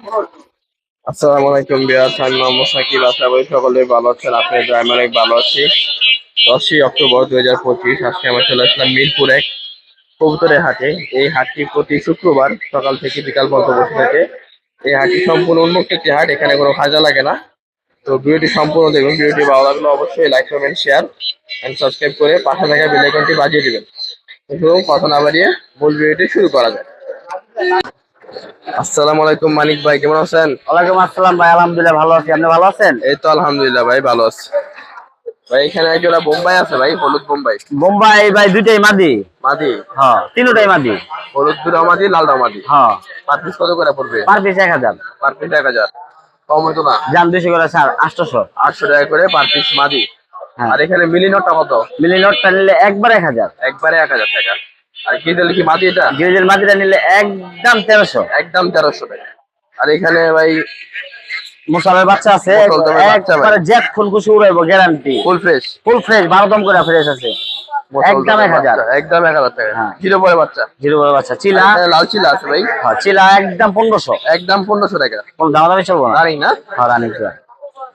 আসসালামু আলাইকুম বিয়াস আমি মোহাম্মদ সাকিব, আশা করি সকলে ভালো আছেন। আপনি আমি অনেক ভালো আছি। দশই অক্টোবর দুই হাজার পঁচিশ, আজকে আমরা চলে আসলাম মিরপুর এক কবুতরের হাটে। এই হাটটি প্রতি শুক্রবার সকাল থেকে বিকাল পর্যন্ত বসে থাকে। এই হাটটি সম্পূর্ণ উন্মুক্ত একটি হাট, এখানে কোনো খাজা লাগে না। তো ভিডিওটি সম্পূর্ণ দেখুন ভিডিওটি ভালো লাগলে অবশ্যই লাইক করবেন শেয়ার এন্ড সাবস্ক্রাইব করে পাশে থাকা বেল আইকনটি বাজিয়ে দিবেন। এবং কথা না বাড়িয়ে মূল ভিডিওটি শুরু করা যায় আসসালামু আলাইকুম মানিক ভাই কেমন আছেন? ওয়ালাইকুম আসসালাম ভাই আলহামদুলিল্লাহ ভালো আছি। আপনি ভালো আছেন? এই তো আলহামদুলিল্লাহ ভাই ভালো আছি। ভাই এখানে একজোড়া বোম্বাই আছে ভাই হলুদ বোম্বাই। বোম্বাই ভাই দুইটাই মাদি? মাদি। হ্যাঁ তিনটাই মাদি। হলুদ দুটা মাদি লালটা মাদি। হ্যাঁ। পার পিস কত করে পড়বে? পার পিস এক হাজার। পার পিস এক হাজার। কম হতো না। জান দুইশো করে স্যার আটশোশো। আটশো টাকা করে পার পিস মাদি। হ্যাঁ। আর এখানে মিলিনটা কত? মিলি নোটটা নিলে একবার এক হাজার। একবারে এক হাজার টাকা। আর কি দিলে কি মাদি এটা? মাদিটা নিলে একদম তেরোশো। একদম তেরোশো টাকা। আর এখানে ভাই মুসালের বাচ্চা আছে মুসলমানের বাচ্চা একবারে জ্যাক ফুল কুচি উড়াইবো guarantee full fresh full fresh বারো দম করে ফ্রেশ আছে। একদম একদম টাকা। হ্যাঁ। জিরো পরে বাচ্চা। জিরো বাচ্চা। চিলা? লাল চিলা আছে ভাই। হ্যাঁ চিলা একদম পনেরোশো। একদম পনেরোশো টাকা। কোন চলবো না। হ্যাঁ রানি চিলা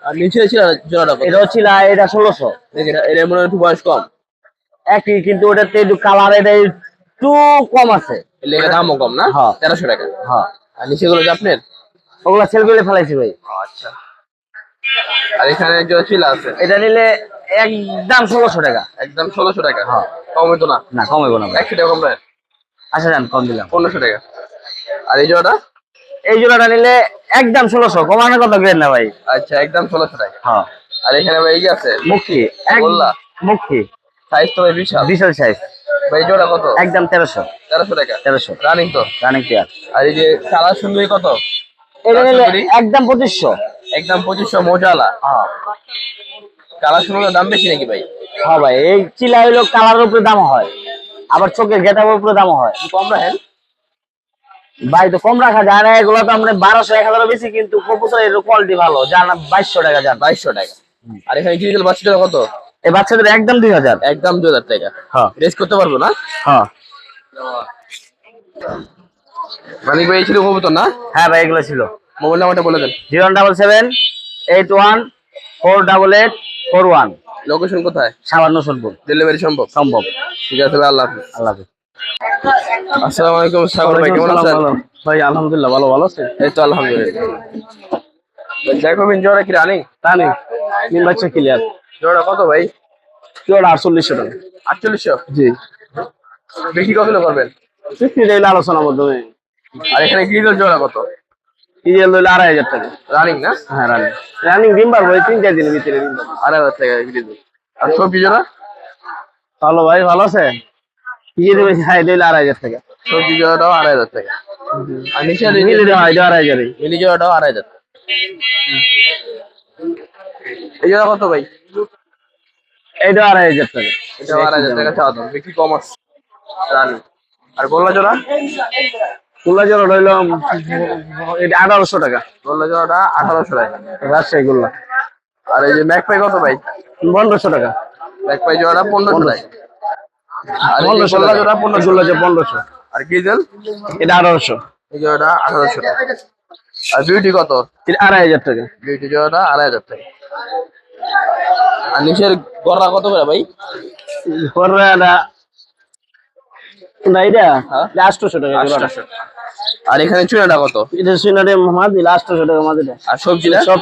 আর নিচে ছিল জোড়াটা কত? চিলা এটা ষোলোশো। এটা এটা মনে একটু বয়স কম। একই কিন্তু ওটাতে একটু কালার এটা একটু কম আছে। লেগে দামও কম না? হ্যাঁ। তেরোশো টাকা। হ্যাঁ। আর নিচে গুলো যে আপনার? ওগুলা সেল করে ফেলাইছি ভাই। আচ্ছা। আর এখানে একজন চিলা আছে? এটা নিলে একদম ষোলোশো টাকা। একদম ষোলোশো টাকা? হ্যাঁ। কম হতো না? না একশো টাকা কম আচ্ছা যান কম দিলাম। পনেরোশো টাকা। আর এই জোড়াটা? এই জোড়াটা নিলে একদম ষোলোশো। গ্রেড না ভাই? আচ্ছা একদম ষোলোশো টাকা। হ্যাঁ। আর এখানে ভাই এই আছে? মুখি। মুখি। সাইজ তো ভাই বিশাল। বিশাল সাইজ ভাই জোড়া কত? একদম তেরোশো। তেরোশো টাকা। তেরোশো। রানিং তো? রানিং পেয়ার আর এই যে কালার সুন্দরী কত? একদম পঁচিশশো। একদম পঁচিশশো মোজালা। হ্যাঁ। কালার সুন্দর দাম বেশি নাকি ভাই? হ্যাঁ ভাই এই চিলা হইল কালারের উপরে দাম হয়। আবার চোখের গেটার উপরে দাম হয়। কম রাখেন। ভাই তো কম রাখা যায় না। এগুলো তো আমরা বারোশো এক হাজার বেশি কিন্তু কবুতর এর কোয়ালিটি ভালো। যার না বাইশশো টাকা যান বাইশশো টাকা। আর এখানে ডিজিটাল বাচ্চাটা কত? এই বাচ্চাদের একদম দুই হাজার। একদম দু হাজার টাকা। হ্যাঁ। রেস করতে পারব না? হ্যাঁ। মানিক ভাই ছিল কবুতর না? হ্যাঁ ভাই এগুলো ছিল। মোবাইল নাম্বারটা বলে দেন। Zero double seven eight one four double eight four one. Location কোথায়? সামান্য শুনব ডেলিভারি সম্ভব? সম্ভব। ঠিক আছে ভাই আল্লাহ হাফিজ। আল্লাহ হাফিজ। আসসালামু আলাইকুম সাগর ভাই কেমন আছেন? ভাই আলহামদুলিল্লাহ ভালো ভালো আছে। এই তো আলহামদুলিল্লাহ। দেখো বিন জোড়া কি রানি? তা নেই। তিন বাচ্চা ক্লিয়ার জোড়া কত ভাই? জোড়া আটচল্লিশশো টাকা। আটচল্লিশশো? জি। বেশি কত করবেন? আলোচনার মাধ্যমে। আর এখানে গ্রিজেল জোড়া কত? ইজেল রইল আড়াই হাজার টাকা। রানিং না? হ্যাঁ রানিং রানিং ডিম পারব তিন চার দিনের ভিতরে ডিম পারব। আড়াই হাজার টাকা গ্রিজেল আর সবজি জোড়া? ভালো ভাই ভালো আছে? ইয়ে দেবে হ্যাঁ আড়াই হাজার টাকা। সবজি জোড়াটাও আড়াই হাজার টাকা। আর নিচে মিলে দেওয়া হয় আড়াই হাজারই মিলি জোড়াটাও আড়াই হাজার টাকা। এই জোড়া কত ভাই? এইটা আড়াই হাজার টাকা। এটা আড়াই হাজার টাকা চাওয়া দাম বিক্রি কম আছে। আর গোল্লা জোড়া? কুল্লা জোড়া রইল এটা আঠারোশো টাকা। গোল্লা জোড়াটা আঠারোশো টাকা। রাজশাহী গুল্লা। আর এই যে ম্যাক পাই কত ভাই? পনেরোশো টাকা। ম্যাক পাই জোড়াটা পনেরোশো টাকা আর পনেরোশো গোল্লা জোড়া পনেরোশো পনেরোশো। আর গ্রিজেল এটা আঠারোশো। এই জোড়াটা আঠারোশো টাকা। আর বিউটি কত? এটা আড়াই হাজার টাকা। বিউটি জোড়াটা আড়াই হাজার টাকা। আর নিচের গড়া কত করে ভাই? এটা না এটা? হ্যাঁ? টাকা জোড়াটা। আটশোশো। আর এখানে চুনাটা কত? এটা শুনে মাদি আটশোশো টাকা মাদিটা আর সবজিটা সব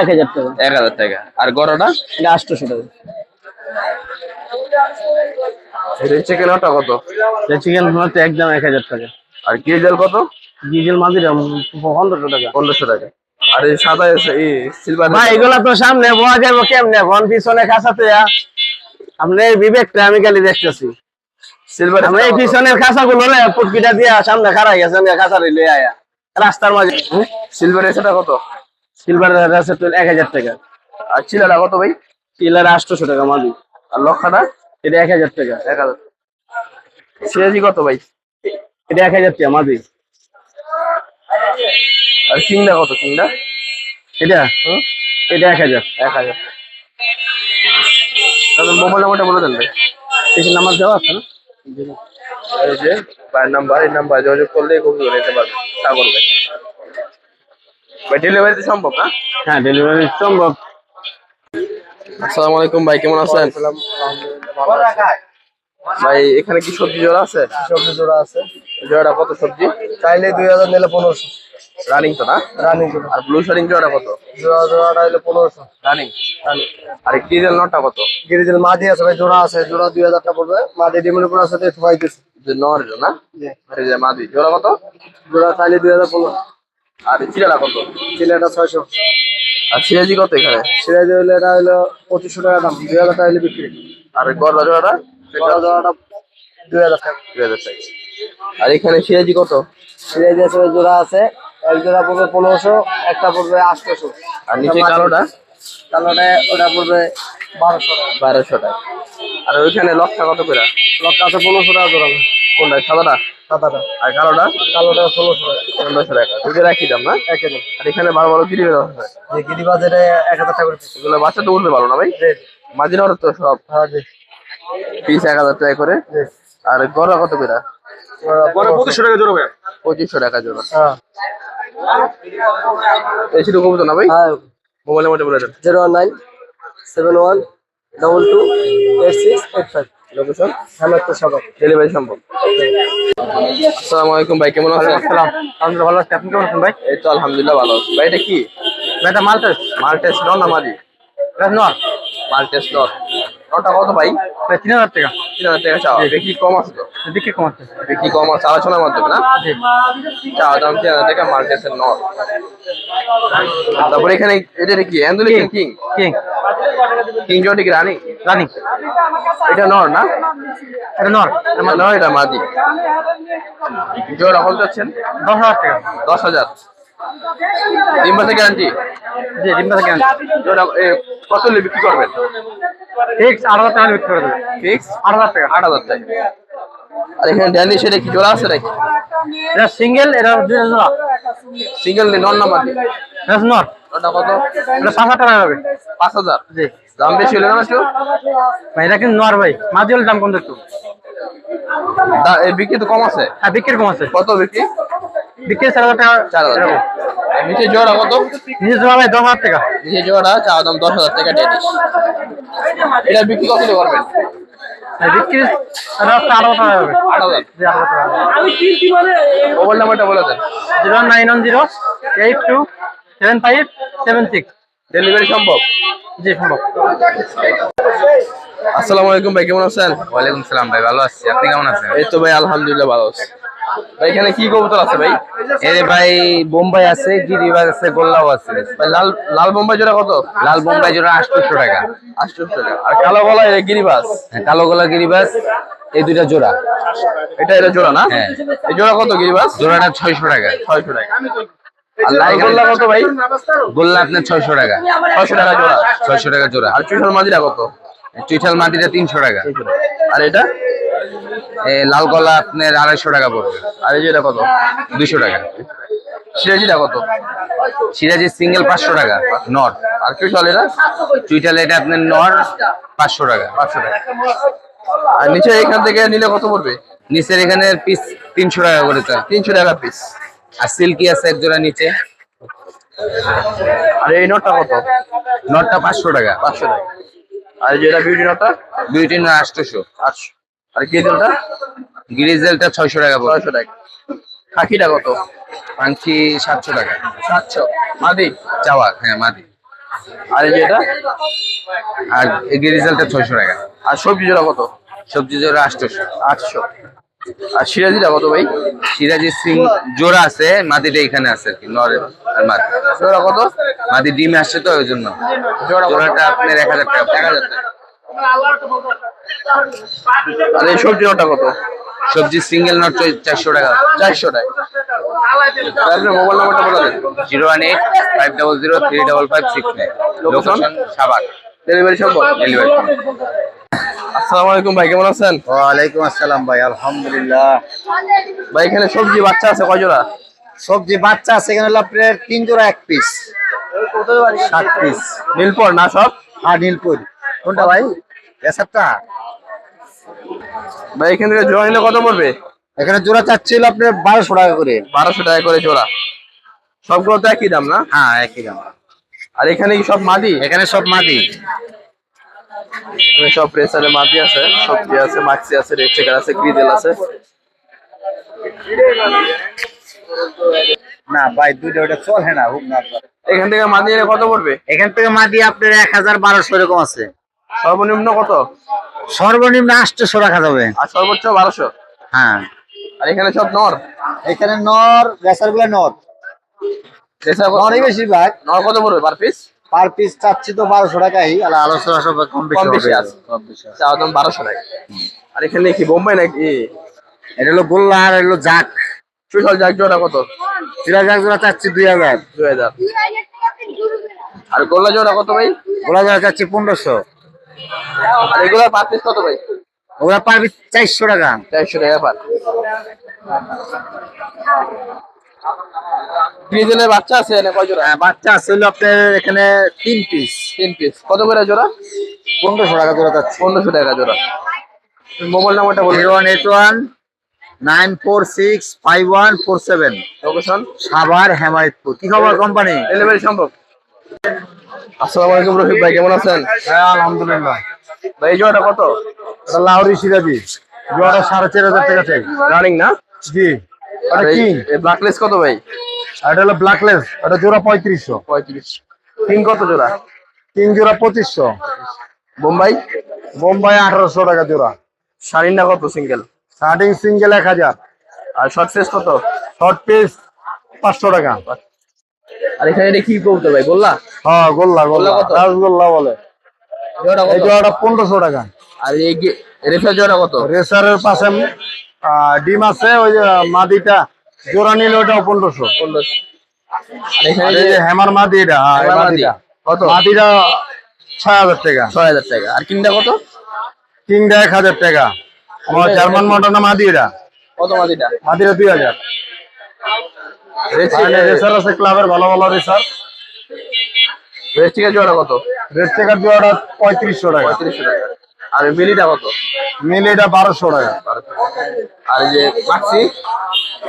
এক হাজার টাকা। এক হাজার টাকা। আর গড়াটা এটা আটশোশো টাকা। চিকেন ওটা কত? চিকেন হচ্ছে একদম এক হাজার টাকা। আর গ্রিজেল কত? ডিজেল মাদিরা পনেরোশো টাকা। পনেরোশো টাকা। আর সাদা এই সিলভার ভাই এগুলা তো সামনে বোয়া যাব কেমনে? ফোন পিছনে খাঁচাতে আপনি বিবেকটা আমি খালি দেখতেছি। সিলভার আমরা এই পিছনের খাঁচা গুলো পুটকিটা দিয়া সামনে খারাই গেছে খাঁচা লই আয়া। রাস্তার মাঝে। সিলভার এসেটা কত? সিলভার এক হাজার টাকা। আর চিলাটা কত ভাই? টিলার আটশোশো টাকা মাদি আর লক্ষাটা? এটা এক হাজার টাকা। এক হাজার। সিরাজি কত ভাই? এটা এক হাজার টাকা মাদি আর কিংটা কত কিংডা এটা? হুম? এটা এক হাজার। এক হাজার। তাহলে মোবাইল নাম্বারটা বলে দেন ভাই। কিছু নাম্বার দেওয়া আছে না? এই যে ভাইয়ের নাম্বার এই নাম্বার যোগাযোগ করলে কবি নিতে পারবে। সাগর ভাই। ভাই ডেলিভারিতে সম্ভব না? হ্যাঁ ডেলিভারি সম্ভব। আসসালামু আলাইকুম ভাই কেমন আছেন? ভাই এখানে কি সবজি জোড়া আছে? সবজি জোড়া আছে। জোড়াটা কত সবজি? চাইলে দুই হাজার নিলে পনেরোশো। রানিং তো না? রানিং আর ব্লু শারিং জোড়াটা কত? জোড়া জোড়াটা হলে পনেরোশো। রানিং আর ডিজেল নটটা কত? গিরিজেল মাদি আছে ভাই জোড়া আছে জোড়া দুই হাজার টাকা পড়বে। মাদি ডিমের উপর আছে একটু পাইতেছে যে নর না? এই যে মাদি জোড়া কত? জোড়া চাইলে দুই হাজার পনেরো। আর চিরাটা কত? সিলেটা ছয়শো। আর সিরাজি কত এখানে? সিরাজ হলে এটা হলো পঁচিশশো টাকা দাম। দুই হাজার টাকা হলে বিক্রি। আর গররা জোড়াটা জোড়া জোড়াটা দুই হাজার টাকা। দুই হাজার টাকা। আর এখানে সিরাজি কত? সিরাজ আছে জোড়া আছে। এক জোড়া পড়বে পনেরোশো একটা পড়বে আটশোশো। আর নিচে কালোটা? কালোটা ওটা পড়বে বারোশো টাকা। বারোশো টাকা। আর ওইখানে লক্ষা কত করে? লক্ষ আছে পনেরোশো টাকা জোড়া। কোনটা সাদাটা? সাদাটা। আর কালোটা? কালোটা ষোলোশো টাকা। পনেরোশো টাকা। দাম না? একে আর এখানে বারো বারো কিলো আছে যে গিরি বাজারে এক হাজার টাকা করে piece। এগুলো বাচ্চা তো উঠবে ভালো না ভাই? তো সব। হ্যাঁ পিস এক হাজার টাকা করে। আর গররা কত করে? পরে পঁচিশশো টাকা জোড়া পঁচিশশো টাকা জোড়া। হ্যাঁ। তো না ভাই? হ্যাঁ। বলে দেন। Zero nine seven one double two eight six eight five. Location? সবাই ডেলিভারি সম্ভব। আসসালামু আলাইকুম ভাই কেমন আছেন? আসসালাম। আলহামদুলিল্লাহ ভালো আছি। আপনি কেমন আছেন ভাই? এই তো আলহামদুলিল্লাহ ভালো আছি। ভাই এটা কি? এটা মালটেস। মাল্টেস নর না মাদি এটা মাল্টেস কত ভাই? ভাই তিন হাজার টাকা। তিন হাজার টাকা চাওয়া। বিক্রি কম আছে তো। বিক্রি কম আছে? বিক্রি কম আছে আলোচনার মাধ্যমে না? জি দাম তিন হাজার টাকা নর? তারপরে এখানে এটা কি অ্যান্ডুলি কিং? কিং কিং জটি কি রানী? রানি। এটা নর না? এটা নর। নর এটা মাদি। জোড়া কত যাচ্ছেন দশ হাজার টাকা। দশ হাজার। তিন বছর গ্যারান্টি জি কেন জোড়া এ, কত বিক্রি করবেন? ফিক্স আট হাজার টাকা বিক্রি করে দেবে। ফিক্স আট হাজার টাকা। আট হাজার টাকা। আর এখানে ড্যানি সেটা কি জোড়া আছে নাকি? এটা সিঙ্গেল এটা হাজার সিঙ্গেল নন না মাদি এটা নর। ওটা কত এটা পাঁচ হাজার টাকা হবে। পাঁচ হাজার? জি। দাম বেশি হলে না একটু ভাই এটা কিন্তু নর ভাই। মাঝে হলে দাম কম একটু। বিক্রি তো কম আছে? হ্যাঁ বিক্রির কম আছে। কত বিক্রি? বিক্রি চার হাজার টাকা। চার হাজার নিচে জোড়া কত? নিজে জমা ভাই দশ হাজার টাকা। নিচে জোড়া চা দাম দশ হাজার টাকা ডেনিস এটা বিক্রি কত করবেন? বিক্রি টাকা হবে। মোবাইল নাম্বারটা বলে দেন। Zero nine one zero eight two seven five seven six. Delivery সম্ভব? জি সম্ভব। আসসালামু আলাইকুম ভাই কেমন আছেন? ওয়ালাইকুম সালাম ভাই ভালো আছি। আপনি কেমন আছেন? এই তো ভাই আলহামদুলিল্লাহ ভালো আছি। এখানে কি কবুতর আছে ভাই? এই ভাই বোম্বাই আছে গিরিবাজ আছে গোল্লাও আছে। ভাই লাল লাল বোম্বাই জোড়া কত? লাল বোম্বাই জোড়া আটশোশো টাকা। আটশো টাকা। আর কালো গলা গিরিবাস হ্যাঁ, কালো গোলা গিরিবাজ এই দুইটা জোড়া। এটা এটা জোড়া না? হ্যাঁ। এই জোড়া কত গিরিবাস জোড়াটা ছয়শো টাকা। ছয়শো টাকা। গোল্লা কত ভাই? গোল্লা আপনার ছয়শো টাকা। ছয়শো টাকা জোড়া। ছয়শো টাকা জোড়া। আর চুষাল মাঝিরা কত? চুইঠাল মাটিটা তিনশো টাকা। আর এটা? লাল কলা আপনার আড়াইশো টাকা পড়বে। আর এই যে এটা কত? দুশো টাকা। সিরাজিটা কত? সিরাজি সিঙ্গেল পাঁচশো টাকা নর। আর চুষাল এটা? চুইঠাল এটা আপনার নর পাঁচশো টাকা। পাঁচশো টাকা। আর নিচে এখান থেকে নিলে কত পড়বে? নিচের এখানে পিস তিনশো টাকা করে চায় তিনশো টাকা পিস আর সিল্কি আছে এক জোড়া নিচে। আর এই নটটা কত? নটটা পাঁচশো টাকা। পাঁচশো টাকা। আর যেটা বিউটি নটা? বিউটি নয় আটশোশো আটশো। আর গ্রিজেলটা গ্রিজেলটা ছয়শো টাকা ছয়শো টাকা। খাকিটা কত? পাঞ্চি সাতশো টাকা। সাতশো। মাদি? চাওয়া হ্যাঁ মাদি। আর যেটা আর গ্রিজেলটা ছয়শো টাকা। আর সবজি জোড়া কত? সবজি জোড়া আটশোশো আটশো। আর সিরাজিটা কত ভাই? সিরাজি সিং জোড়া আছে মাদিটা এখানে আছে আর কি নরে আর মাদি জোড়া কত? মাদি ডিমে আসছে তো ওই জন্য। জোড়া জোড়াটা আপনার এক হাজার টাকা এক হাজার টাকা। আর এই সবজি নোটটা কত? সবজি সিঙ্গেল নট চারশো টাকা। চারশো টাকা। মোবাইল নাম্বারটা বলে দেন। Zero one eight five double zero three double five six nine. Location? সাবাক delivery সম্ভব? ডেলিভারি আসসালামু আলাইকুম ভাই কেমন আছেন? ওয়ালাইকুম আসসালাম ভাই আলহামদুলিল্লাহ। ভাই এখানে সবজি বাচ্চা আছে কয় জোড়া? সবজি বাচ্চা আছে এখানে হলো আপনার তিন জোড়া এক পিস সাত পিস নীলপর না সব? আর নীলপুর। কোনটা ভাই? এসবটা ভাই এখান থেকে জোড়া নিলে কত পড়বে? এখানে জোড়া চাচ্ছিল আপনার বারোশো টাকা করে। বারোশো টাকা করে জোড়া। সবগুলো তো একই দাম না? হ্যাঁ একই দাম। আর এখানে কি সব মাদি? এখানে সব মাদি। এখানে সব প্রেসারে মাদি আছে সবজি আছে মাক্সি আছে রেড চেকার আছে গ্রিজেল আছে। না ভাই দুইটা ওটা চলে না হুক না। এখান থেকে মাদি নিলে কত পড়বে? এখান থেকে মাদি আপনার এক হাজার বারোশো এরকম আছে। সর্বনিম্ন কত? সর্বনিম্ন আটশোশো রাখা যাবে। আর সর্বোচ্চ বারোশো? হ্যাঁ। আর এখানে সব নর? এখানে নর বেসারগুলো নর। নর কত? পড়বে পার পিস পার পিস চাচ্ছি তো বারোশো টাকাই আর আলোচনা সব কম বেশি কম বেশি আছে। কম বেশি আছে। দাম বারোশো টাকা। আর এখানে কি বোম্বাই নাকি? এটা হলো গোল্লা আর হলো জাক জোড়া কত? চিরা জাক জোড়া চাচ্ছি দুই হাজার। দুই হাজার। আর গোল্লা জোড়া কত ভাই? গোলা জোড়া চাচ্ছি পনেরোশো। আর এগুলো পার পিস কত ভাই? ওরা পার পিস চারশো টাকা। চারশো টাকা পার গ্রিজেলের বাচ্চা আছে না কয় জোড়া? হ্যাঁ, বাচ্চা আছে হলো আপনার এখানে তিন পিস তিন পিস কত করে জোড়া? পনেরোশো টাকা জোড়া চাচ্ছি পনেরোশো টাকা জোড়া। মোবাইল নাম্বারটা বলুন। One eight one nine four six five one four seven. Location Savar Hemayetpur. কি খবর কোম্পানি? ডেলিভারি সম্ভব? আসসালামু আলাইকুম রফিক ভাই কেমন আছেন? হ্যাঁ আলহামদুলিল্লাহ। ভাই জোড়াটা কত? লাহোরি সিরাজি। জোড়া সাড়ে চার হাজার টাকা চাই। রানিং না? জি। এই ব্ল্যাকলেস কত ভাই? এটা হলো ব্ল্যাকলেস এটা জোড়া পঁয়ত্রিশশো। পঁয়ত্রিশ। তিন কত জোড়া? তিন জোড়া পঁচিশশো। বোম্বাই? বোম্বাই আঠারোশো টাকা জোড়া। শাড়িনা কত সিঙ্গেল স্টার্টিং সিঙ্গেল এক হাজার। আর শর্ট ফেস কত? শর্ট পিস পাঁচশো টাকা। আর এখানে এটা কি করতে ভাই বললা হ্যাঁ গোল্লা গোল্লা কত? রাসগোল্লা বলে। জোড়া কত? জোড়াটা টাকা। আর এই রেফার জোড়া কত? রেসারের পাশে ডিম আছে ওই যে মাদিটা জোড়া নিলে ওটাও পনেরোশো। হেমার মাদি এটা হ্যাঁ। মাদিটা কত? মাদিটা ছয় হাজার টাকা। ছয় হাজার টাকা। আর কিনটা কত? কিংটা এক হাজার টাকা। আমার জার্মান মডার্ন মাদি এটা। কত মাদিটা? মাদিটা দুই হাজার। রেসার আছে ক্লাবের ভালো ভালো রেসার। রেস্টিকের জোড়া কত? রেড চেকার জোড়াটা পঁয়ত্রিশশো টাকা। পঁয়ত্রিশশো টাকা। আর মিলিটা কত? মিল এটা বারোশো টাকা। আর যে মাক্সি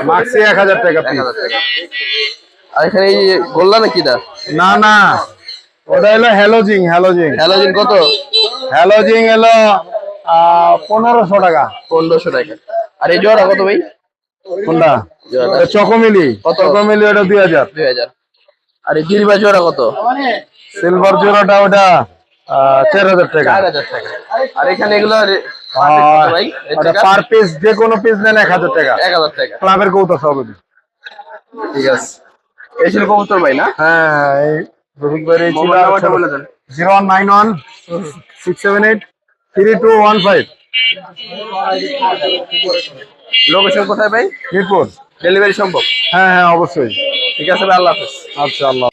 মাক্সি এক হাজার টাকা আর এখানে এই গোল্লা নাকি না না। ওটা হলো হ্যালোজিং হ্যালোজিং হ্যালোজিন কত? হ্যালোজিং হলো পনেরোশো টাকা। পনেরোশো টাকা। আর এই জোড়া কত ভাই? কোনটা? চকোমিলি। কত? চকোমিলি ওটা দুই হাজার। দুই হাজার। আর এই গিরিবা জোড়া কত? সিলভার জোড়াটা ওটা চার হাজার টাকা। চার হাজার টাকা। আর এখানে এগুলো পার পিস যে কোনো পিস নেন এক হাজার টাকা। এক হাজার টাকা। ক্লাবের কৌতা ঠিক আছে। এই ছিল কবুতর ভাই না? হ্যাঁ রফিক ভাই এই ছিল মোবাইল নাম্বারটা বলে দেন। Zero one nine one six seven eight three two one five. Location কোথায় ভাই? মিরপুর। ডেলিভারি সম্ভব? হ্যাঁ হ্যাঁ অবশ্যই। ঠিক আছে ভাই আল্লাহ হাফেজ। আচ্ছা আল্লাহ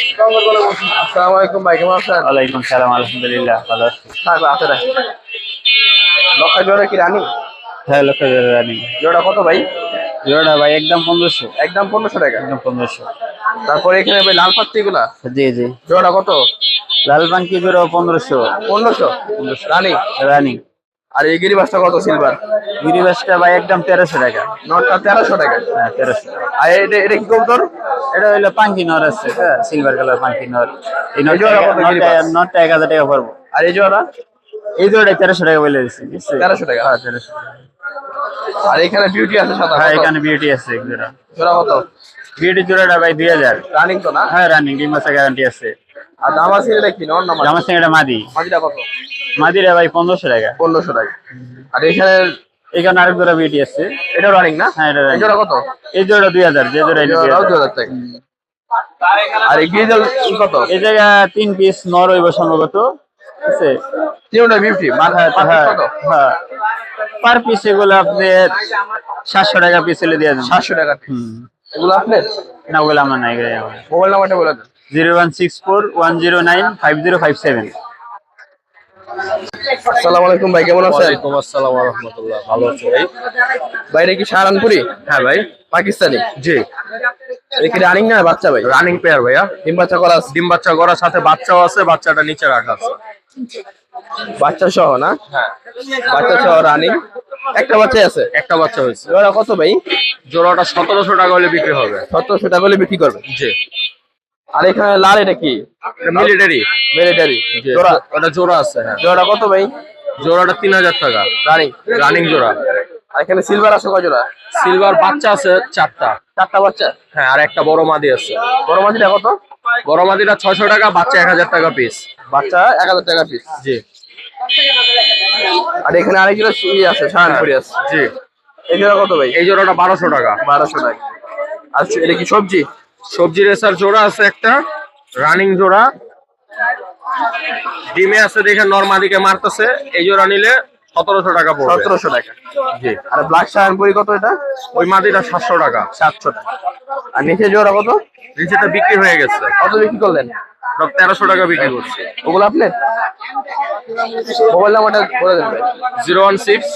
আসসালামু আলাইকুম ভাই কেমন আছেন? ওয়ালাইকুম সালাম আলহামদুলিল্লাহ ভালো আছি। থাকবে হাতে রাখ। লক্ষা জোড়া কি রানি? হ্যাঁ লক্ষ রানি। জোড়া কত ভাই? জোড়া ভাই একদম পনেরোশো। একদম পনেরোশো টাকা? একদম পনেরোশো। তারপরে এখানে ভাই লাল পাত্তি গুলা জি জি। জোড়া কত? লাল পাঙ্কি জোড়া পনেরোশো? পনেরোশো। রানি? রানি। আর এই গিরিবাসটা কত সিলভার গিরিবাসটা ভাই একদম তেরোশো টাকা। নটটা তেরোশো টাকা। হ্যাঁ তেরোশো আর এটা এটা কি কবুতর? এটা হইল পাঙ্কি নর আছে হ্যাঁ সিলভার কালার পাঙ্কি নর। এই নটটা এক হাজার টাকা পড়ব। আর এই জোড়া এই জোড়া তেরোশো টাকা বলে দিচ্ছি? তেরোশো টাকা। হ্যাঁ তেরোশো আর এখানে বিউটি আছে সাদা হ্যাঁ এখানে বিউটি আছে এক জোড়া। জোড়া কত? বিউটি জোড়াটা ভাই দুই হাজার। রানিং তো না? হ্যাঁ রানিং ডিম মাসে গ্যারান্টি আছে। আর দাম এটা কি? নর নাম্বার জামার এটা মাদি। মাটিটা কত? মাদিরা ভাই পনেরোশো টাকা। আর এখানে এখানে আরেক জোড়া বিউটি আছে। এটা রানিং না? হ্যাঁ এটা এই জোড়া কত? এই জোড়া দুই হাজার যে জোড়া এটা দুই জোড়াও হাজার। দু হাজার টাকা আর এই গ্রিজেল কত? এই জায়গা তিন পিস নর হইব সম্ভবত। আছে? তিনটা মাথা হ্যাঁ কত? হ্যাঁ। পার পিস এগুলো আপনার সাতশো টাকা পিস হলে দিয়ে দেন। সাতশো টাকা হুম। এগুলো আপনার? না ওগুলো আমার নাই মোবাইল নাম্বারটা বলে দেন। Zero one six four one zero nine five zero five seven. আসসালামু আলাইকুম ভাই কেমন আছেন? ওয়ালাইকুম আসসালাম ওয়া রাহমাতুল্লাহ ভালো আছি ভাই। বাইরে কি সাহারানপুরি? হ্যাঁ ভাই। পাকিস্তানি? জি। এটা কি রানিং না বাচ্চা ভাই? রানিং পেয়ার ভাইয়া। ডিম বাচ্চা করা আছে। ডিম বাচ্চা করার সাথে বাচ্চাও আছে বাচ্চাটা নিচে রাখা আছে। বাচ্চা সহ না? হ্যাঁ। বাচ্চা সহ রানিং একটা বাচ্চা আছে? একটা বাচ্চা হয়েছে। জোড়া কত ভাই? জোড়াটা সতেরোশো টাকা হলে বিক্রি হবে। সতেরোশো টাকা হলে বিক্রি করবে? জি। আর এখানে লাল এটা কি? মিলিটারি মিলিটারি জোড়া ওটা জোড়া আছে হ্যাঁ। জোড়া কত ভাই? জোড়াটা তিন হাজার টাকা। রানিং রানিং জোড়া। আর এখানে সিলভার আছে কয় জোড়া? সিলভার বাচ্চা আছে চারটা। চারটা বাচ্চা? হ্যাঁ আর একটা বড় মাদি আছে। বড় মাঝিটা কত? বড় মাদিটা ছয়শো টাকা বাচ্চা এক হাজার টাকা পিস বাচ্চা এক হাজার টাকা পিস জি। আর এখানে আরেক জোড়া ই আছে সাহানপুরি আছে। জি। এই জোড়া কত ভাই? এই জোড়াটা বারোশো টাকা। বারোশো টাকা। আর এটা কি সবজি? সবজি রেসার জোড়া আছে একটা রানিং জোড়া। ডিমে আছে দেখে নর্মাদিকে মারতেছে এই জোড়া নিলে সতেরোশো টাকা পড়বে। সতেরোশো টাকা। জি। আর ব্ল্যাক সাহানপুরি কত এটা? ওই মাদিটা সাতশো টাকা। সাতশো টাকা। আর নিচে জোড়া কত? নিচেটা বিক্রি হয়ে গেছে। কত বিক্রি করলেন? তেরোশো টাকা বিক্রি করছে। ওগুলো আপনার মোবাইল নাম্বারটা বলে দেন zero one six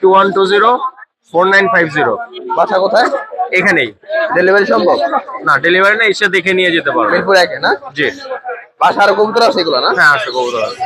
two one two zero four nine five zero. বাসা কোথায়? এখানেই। ডেলিভারি সম্ভব? না ডেলিভারি না এসে দেখে নিয়ে যেতে পারবে। মিরপুর একে না? জি। বাসার আর কবুতর আছে এগুলো না? হ্যাঁ আছে কবুতর আছে।